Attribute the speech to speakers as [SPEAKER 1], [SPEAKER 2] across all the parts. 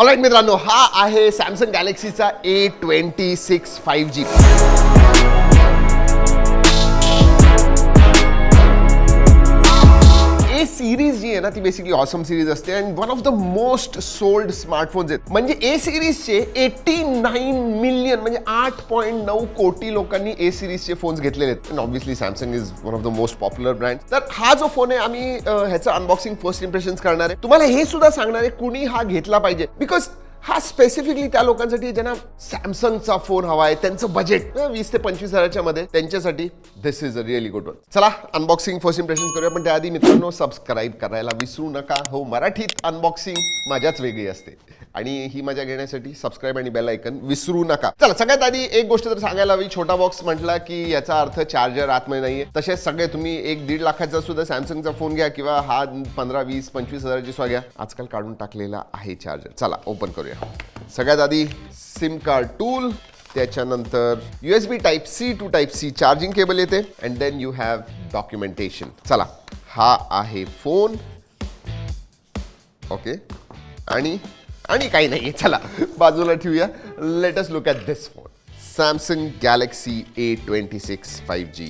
[SPEAKER 1] All right मित्रांनो हा आहे Samsung गॅलेक्सीचा A twenty six five G series जी आहे ना ती बेसिकली ऑसम सिरीज असते. And one of the most sold smartphones आहेत. म्हणजे ए सिरीजचे एटी नाईन मिलियन म्हणजे आठ पॉईंट नऊ कोटी लोकांनी ए सिरीजचे फोन्स घेतलेले आहेत. Obviously Samsung is one of the most popular brand तर हा जो फोन आहे आम्ही ह्याचं अनबॉक्सिंग फर्स्ट इम्प्रेशन करणार आहे. तुम्हाला हे सुद्धा सांगणार आहे कुणी हा घेतला पाहिजे? बिकॉज हा स्पेसिफिकली त्या लोकांसाठी ज्यांना सॅमसंगचा फोन हवा आहे त्यांचं बजेट वीस ते पंचवीस हजाराच्या मध्ये त्यांच्यासाठी this is a really good one चला अनबॉक्सिंग फर्स्ट इम्प्रेशन करूया पण त्याआधी मित्रांनो सबस्क्राईब करायला विसरू नका. हो मराठीत अनबॉक्सिंग माझ्याच वेगळी असते. आणि ही मजा घेण्यासाठी सबस्क्राईब आणि बेल ऐकन विसरू नका. चला सगळ्यात आधी एक गोष्ट तर सांगायला हवी. छोटा बॉक्स म्हटला की याचा अर्थ चार्जर आतमध्ये नाहीये. तसेच सगळे तुम्ही एक दीड लाखाचा सुद्धा सॅमसंगचा फोन घ्या किंवा हा पंधरा वीस पंचवीस हजाराची स्वा घ्या. आजकाल काढून टाकलेला आहे चार्जर चला ओपन करूया. सगळ्यात आधी सिम कार्ड टूल त्याच्यानंतर U S B type C to type C charging cable येते and then you have documentation चला हा आहे फोन ओके आणि आणि काही नाही चला बाजूला ठेवूया. Let's look at this phone Samsung Galaxy A twenty six five G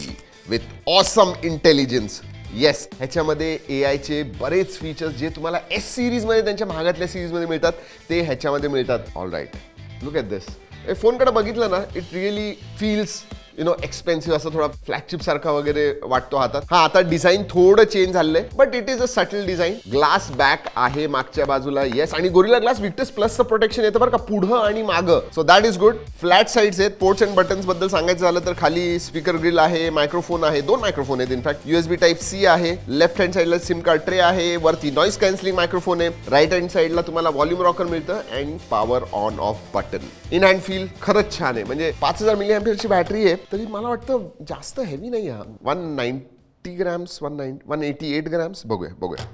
[SPEAKER 1] with awesome intelligence yes ह्याच्यामध्ये ए आयचे बरेच फीचर्स जे तुम्हाला एस सिरीजमध्ये त्यांच्या महागातल्या सिरीजमध्ये मिळतात ते ह्याच्यामध्ये मिळतात. All right look at this हे फोनकडे बघितलं ना it really feels you know expensive असं थोडा फ्लॅगशिप सारखा वगैरे वाटतो हातात. हा आता डिझाईन थोडं चेंज झालंय but it is a subtle design glass back आहे मागच्या बाजूला येस आणि गोरिला ग्लास विक्टस प्लसचं प्रोटेक्शन येतं बरं का पुढं आणि मागं. So that is good flat sides आहेत पोर्ट्स अँड बटन्सबद्दल सांगायचं झालं तर खाली स्पीकर ग्रिल आहे मायक्रोफोन आहे दोन मायक्रोफोन आहेत in fact USB type C आहे लेफ्ट हँड साईडला सिम कार्ड ट्रे आहे वरती नॉईस कॅन्सलिंग मायक्रोफोन आहे राईट हँड साईडला तुम्हाला व्हॉल्यूम रॉकर मिळतं and power on off button in hand feel खरंच छान आहे. म्हणजे पाच हजार मिली ची बॅटरी आहे तरी मला वाटतं जास्त हेवी नाही आहे one ninety grams one nine one eighty eight grams बघूया बघूया.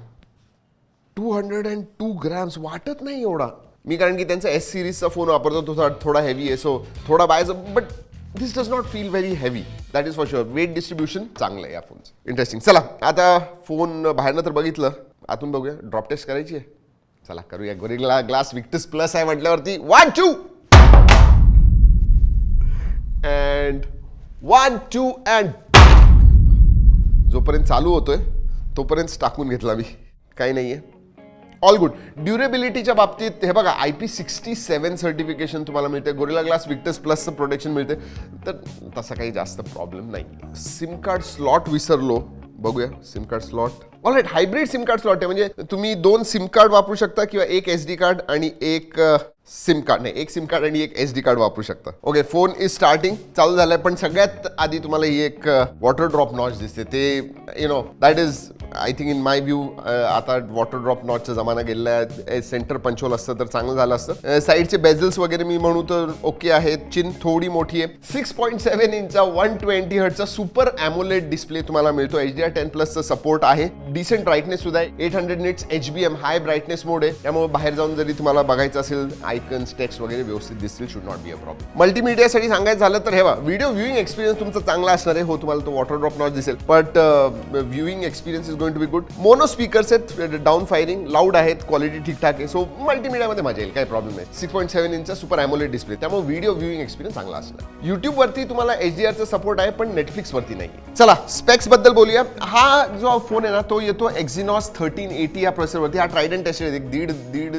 [SPEAKER 1] Two hundred and two grams वाटत नाही एवढा. मी कारण की त्यांचा एस सिरीजचा फोन वापरतो तो थोडा थोडा हेवी आहे सो थोडा बायचं but this does not feel very heavy that is for sure weight distribution चांगलं आहे या फोनचं इंटरेस्टिंग चला आता फोन बाहेरनं तर बघितलं. आतून बघूया. ड्रॉप टेस्ट करायची आहे. चला करूया. गोरिला ग्लास विक्टस प्लस आहे म्हटल्यावरती. One two and one two and जोपर्यंत चालू होतोय तोपर्यंत टाकून घेतला मी. काही नाही आहे ऑल गुड ड्युरेबिलिटीच्या बाबतीत हे बघा I P sixty seven certification तुम्हाला मिळते गोरिला ग्लास विक्टस प्लसचं प्रोटेक्शन मिळते तर तसा काही जास्त प्रॉब्लेम नाही. सिम कार्ड स्लॉट विसरलो. बघूया SIM card slot all right hybrid SIM card slot आहे. म्हणजे तुम्ही दोन सिम कार्ड वापरू शकता किंवा एक एस डी कार्ड आणि एक सिम कार्ड नाही. एक सिम कार्ड आणि एक एस डी कार्ड वापरू शकता. ओके फोन इज स्टार्टिंग चालू झालंय पण सगळ्यात आधी तुम्हाला ही एक वॉटर ड्रॉप नॉच दिसते. ते you know that is I think in my view आता वॉटर ड्रॉप नॉचचा जमाना गेलेला आहे. सेंटर पंचोल असतं तर चांगलं झालं असतं. Uh, साईडचे बेझल्स वगैरे मी म्हणू तर ओके आहेत. चिन थोडी मोठी आहे. सिक्स पॉईंट सेव्हन इंचचा वन ट्वेंटी हर्टचा सुपर ॲमोलेट डिस्प्ले तुम्हाला मिळतो. एच डी आर टेन प्लसचा सपोर्ट आहे. डिसेंट ब्राईटनेस सुद्धा आहे. Eight hundred nits H B M high brightness mode आहे. त्यामुळे बाहेर जाऊन जरी तुम्हाला बघायचं असेल आयकन्स टेक्स्ट वगैरे व्यवस्थित दिसतील should not be a problem मल्टीमीडियासाठी सांगायचं झालं तर हे बघा व्हिडिओ व्ह्यूइंग एक्सपिरियन्स तुमचा चांगला असणार आहे. हो तुम्हाला तो वॉटर ड्रॉप नॉट दिसेल. But viewing experience is going to be good mono speakers आहेत डाऊन फायरिंग लाऊड आहेत क्वालिटी ठीकठाक आहे. सो मल्टीमीडियामध्ये मजा येईल काही प्रॉब्लेम नाही. सिक्स पॉईंट सेव्हन इंचचा सुपर अॅमोलेट डिस्प्ले त्यामुळे व्हिडिओ व्ह्यूइंग एक्सपिरियन्स चांगला असणार. युट्यूबवरती तुम्हाला एच डी आरचा सपोर्ट आहे पण नेटफ्लिक्सवरती नाही. चला स्पेक्सबद्दल बोलूया. हा जो फोन आहे ना तो येतो एक्झिनॉस थर्टीन एटी या प्रोसेसरवरती हा ट्रायडन टेस्ट एक दीड दीड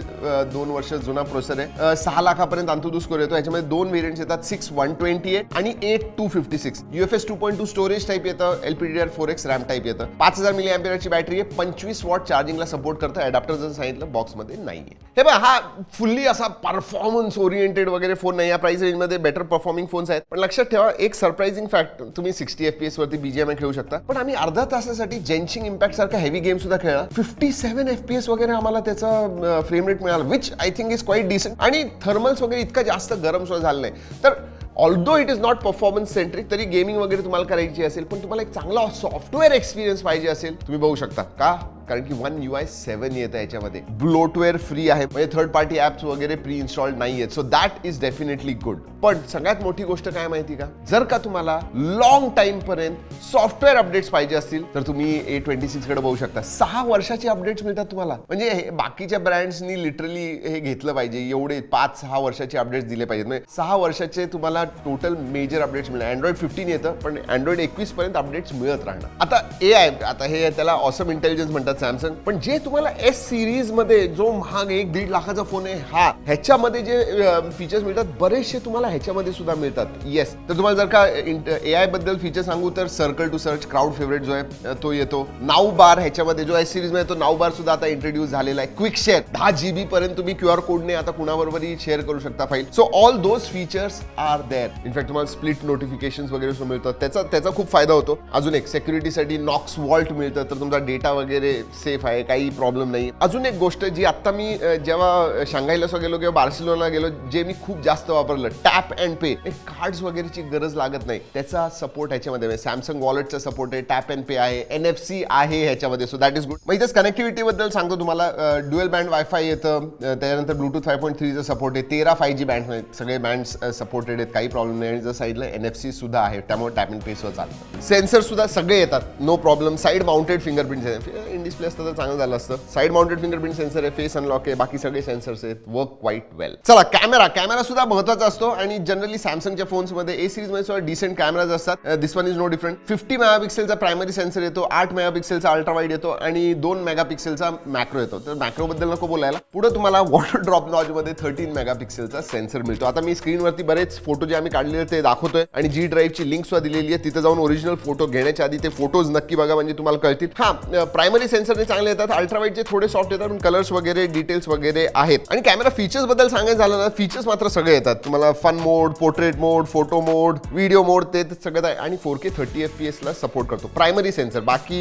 [SPEAKER 1] दोन वर्ष जुना प्रोसेसर आहे. सहा लाखापर्यंत अंतुदू स्कोर येतो. याच्यामध्ये दोन व्हेरियंट्स येतात. सिक्स वन ट्वेंटी एट आणि eight two fifty six UFS two point two storage type येतं. LPDDR four X RAM type येतं. पाच हजार मिली अँपियरची बॅटरी आहे. पंचवीस वॉट चार्जिंगला सपोर्ट करतं. अडॅप्टर जर सांगितलं बॉक्समध्ये नाहीये. हे बघा हा फुल्ली असा परफॉर्मन्स ओरिएंटेड वगैरे फोन नाही. या प्राइस रेंजमध्ये बेटर परफॉर्मिंग फोन्स आहेत. पण लक्षात ठेवा एक सरप्राइझिंग फॅक्ट तुम्ही सिक्स्टी एफ पी एस वरती बीजीएमआय खेळू शकता. पण आम्ही अर्धा तासासाठी जेन्शिंग इम्पॅक्ट सारखा हेवी गेम सुद्धा खेळला. Fifty seven F P S वगैरे आम्हाला त्याचा फ्रेम रेट मिळाला which I think is quite decent आणि थर्मल्स वगैरे इतका जास्त गरम सुद्धा झालं नाही. तर although it is not performance centric तरी गेमिंग वगैरे तुम्हाला करायची असेल पण तुम्हाला एक चांगला सॉफ्टवेअर एक्सपिरियन्स पाहिजे असेल तुम्ही बघू शकता. का? कारण की वन यू आय सेव्हन येतं याच्यामध्ये. ब्लोटवेअर फ्री आहे. म्हणजे थर्ड पार्टी ऍप्स वगैरे प्री इन्स्टॉल्ड नाही आहेत so that is definitely good पण सगळ्यात मोठी गोष्ट काय माहिती का? जर का तुम्हाला लॉंग टाइम पर्यंत सॉफ्टवेअर अपडेट्स पाहिजे असतील तर तुम्ही ए ट्वेंटी सिक्सकडे बघू शकता. सहा वर्षाचे अपडेट्स मिळतात तुम्हाला. म्हणजे हे बाकीच्या ब्रँड्सनी लिटरली हे घेतलं पाहिजे. एवढे पाच सहा वर्षाचे अपडेट्स दिले पाहिजेत. म्हणजे सहा वर्षाचे तुम्हाला टोटल मेजर अपडेट्स मिळणार. अँड्रॉइड फिफ्टीन येतं पण अँड्रॉइड एकवीस पर्यंत अपडेट्स मिळत राहणार. आता ए आय आता हे त्याला ऑसम इंटेलिजन्स म्हणतात. सॅमसंग पण जे तुम्हाला एस सिरीजमध्ये जो महाग एक दीड लाखाचा फोन आहे हा ह्याच्यामध्ये जे फीचर्स मिळतात बरेचसे तुम्हाला ह्याच्यामध्ये सुद्धा मिळतात. येस तर तुम्हाला जर का ए आयबद्दल फीचर सांगू तर circle to search crowd favourite जो आहे तो येतो. नाव बार ह्याच्यामध्ये जो एस सिरीजमध्ये तो नाव बार सुद्धा आता इंट्रोड्यूस झालेला आहे. क्विक शेअर दहा जीबी पर्यंत तुम्ही क्यू आर कोडने आता कुणाबरोबरही शेअर करू शकता file so all those features are there in fact तुम्हाला स्प्लिट नोटिफिकेशन वगैरे मिळतात. त्याचा त्याचा खूप फायदा होतो. अजून एक सेक्युरिटीसाठी नॉक्स वॉल्ट मिळतं. तर तुमचा डेटा वगैरे सेफ आहे काही प्रॉब्लेम नाही. अजून एक गोष्ट जी आता मी जेव्हा शांघाईला गेलो किंवा बार्सिलोना गेलो जे मी खूप जास्त वापरलं टॅप अँड पे कार्ड्स वगैरेची गरज लागत नाही. त्याचा सपोर्ट ह्याच्यामध्ये सॅमसंग वॉलेटचा सपोर्ट आहे टॅप अँड पे आहे एन एफ सी आहे ह्याच्यामध्ये. सो दॅट इज गुड मग इथेच कनेक्टिव्हिटी बद्दल सांगतो तुम्हाला. ड्युअल बँड वायफाय येतं. त्यानंतर त्याच्यानंतर ब्लूटूथ फाय पॉईंट थ्रीचा सपोर्ट आहे. तेरा फाय जी बँड सगळे बँड्स सपोर्टेड आहेत. काही प्रॉब्लेम नाही. आणि जर साईडला एन एफ सी सुद्धा आहे त्यामुळे टॅप अँड पेसवर चालतं. सेन्सर सुद्धा सगळे येतात. No problem side mounted fingerprint Indus display असतं तर चांगलं झालं असतं. साईड माउंटेड फिंगरप्रिंट सेन्सर आहे फेस अनलॉक आहे बाकी सगळे सेन्सर्स आहेत. वर्क क्वाईट वेल चला कॅमेरा कॅमेरा सुद्धा महत्त्वाचा असतो आणि जनरली सॅमसंगच्या फोन्समध्ये ए सिरीजमध्ये सुद्धा डिसेंट कॅमेराज असतात. This one is no different fifty मेगापिक्सेलचा primary sensor येतो आठ मेगापिक्सेलचा अल्ट्रा वाईड येतो आणि दोन मेगापिक्सेलचा मॅक्रो येतो. तर मॅक्रो बद्दल नको बोलायला. पुढे तुम्हाला वॉटर ड्रॉप लॉजमध्ये थर्टीन मेगापिक्सेलचा सेन्सर मिळतो. आता मी स्क्रीनवरती बरेच फोटो जे आम्ही काढलेले ते दाखवतोय आणि जी ड्राईव्हची लिंक सुद्धा दिलेली आहे. तिथे जाऊन ओरिजिनल फोटो घेण्याच्या आधी ते फोटोज नक्की बघा म्हणजे तुम्हाला कळतील. हा प्रायमरी uh, सेन्सरने चांगले येतात अल्ट्रावाईटचे थोडे सॉफ्ट येतात पण कलर्स वगैरे डिटेल्स वगैरे आहेत. आणि कॅमेरा फीचर्सबद्दल सांगायचं झालं ना फीचर्स मात्र सगळे येतात. तुम्हाला fun mode portrait mode photo mode video mode ते सगळं आहे. आणि four K thirty F P एसला support करतो. प्रायमरी सेन्सर बाकी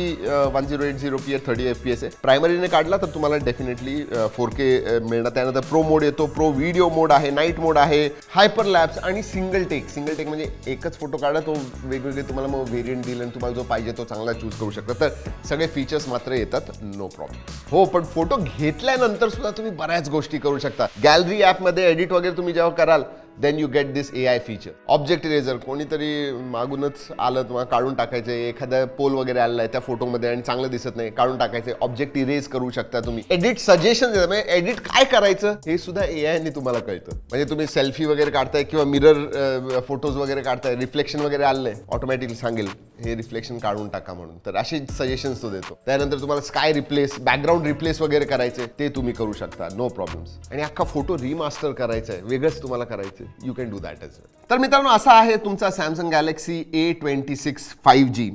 [SPEAKER 1] one zero eight zero P thirty F P S आहे. प्रायमरीने काढला तर तुम्हाला डेफिनेटली फोर के मिळणार. त्यानंतर प्रो मोड येतो. प्रो व्हिडिओ मोड आहे नाईट मोड आहे हायपर लॅब्स आणि सिंगल टेक सिंगल टेक म्हणजे एकच फोटो काढा तो वेगवेगळे तुम्हाला मग व्हेरियंट दिले आणि तुम्हाला जो पाहिजे तो चांगला चूज करू शकता. तर सगळे फीचर्स मात्र येतात. नो प्रॉब्लेम हो पण फोटो घेतल्यानंतर सुद्धा तुम्ही बऱ्याच गोष्टी करू शकता. गॅलरी ॲपमध्ये एडिट वगैरे तुम्ही जेव्हा कराल then you get this A I feature object eraser कोणीतरी मागूनच आलं तुम्हाला काढून टाकायचं एखादा पोल वगैरे आलेला आहे त्या फोटोमध्ये आणि चांगलं दिसत नाही काढून टाकायचं ऑब्जेक्ट इरेज करू शकता तुम्ही. एडिट सजेशन देतात म्हणजे एडिट काय करायचं? हे सुद्धा ए आयने तुम्हाला कळतं. म्हणजे तुम्ही सेल्फी वगैरे काढताय किंवा मिरर फोटोज वगैरे काढताय रिफ्लेक्शन वगैरे आलं ऑटोमॅटिकली सांगेल हे रिफ्लेक्शन काढून टाका म्हणून. तर असे सजेशन्स तो देतो. त्यानंतर तुम्हाला स्काय रिप्लेस बॅकग्राऊंड रिप्लेस वगैरे करायचे ते तुम्ही करू शकता नो प्रॉब्लेम्स आणि अख्खा फोटो रिमास्टर करायचा आहे वेगळंच तुम्हाला करायचं you can do that edge तर मित्रांनो असा आहे तुमचा Samsung Galaxy A twenty six five G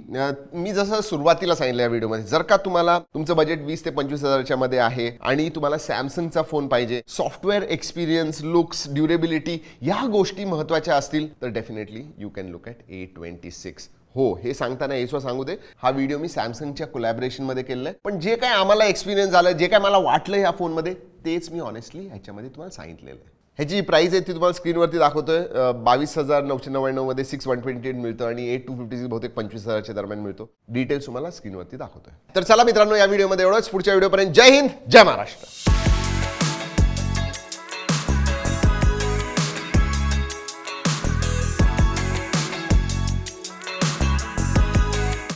[SPEAKER 1] मी जसं सुरुवातीला सांगितलं या व्हिडिओमध्ये जर का तुम्हाला तुमचं बजेट वीस ते पंचवीस हजारच्या मध्ये आहे आणि तुम्हाला सॅमसंगचा फोन पाहिजे सॉफ्टवेअर एक्सपिरियन्स लुक्स ड्युरेबिलिटी या गोष्टी महत्त्वाच्या असतील तर definitely you can look at A twenty six हो हे सांगताना येसो सांगू दे हा व्हिडिओ मी सॅमसंगच्या कोलॅबरेशनमध्ये केलेला आहे. पण जे काय आम्हाला एक्सपिरियन्स झालं जे काय मला वाटलं या फोनमध्ये तेच मी ऑनेस्टली ह्याच्यामध्ये तुम्हाला सांगितलेलं आहे. ह्याची प्राइस आहे ती तुम्हाला स्क्रीनवरती दाखवतोय. बावीस हजार नऊशे नव्याण्णवमध्ये सिक्स वन ट्वेंटी एट मिळतं आणि एट टू फिफ्टी सिक्स बहुतेक पंचवीस हजारच्या दरम्यान मिळतो. डिटेल्स तुम्हाला स्क्रीनवरती दाखवतोय. तर चला मित्रांनो या व्हिडिओमध्ये एवढंच. पुढच्या व्हिडिओपर्यंत जय हिंद जय महाराष्ट्र.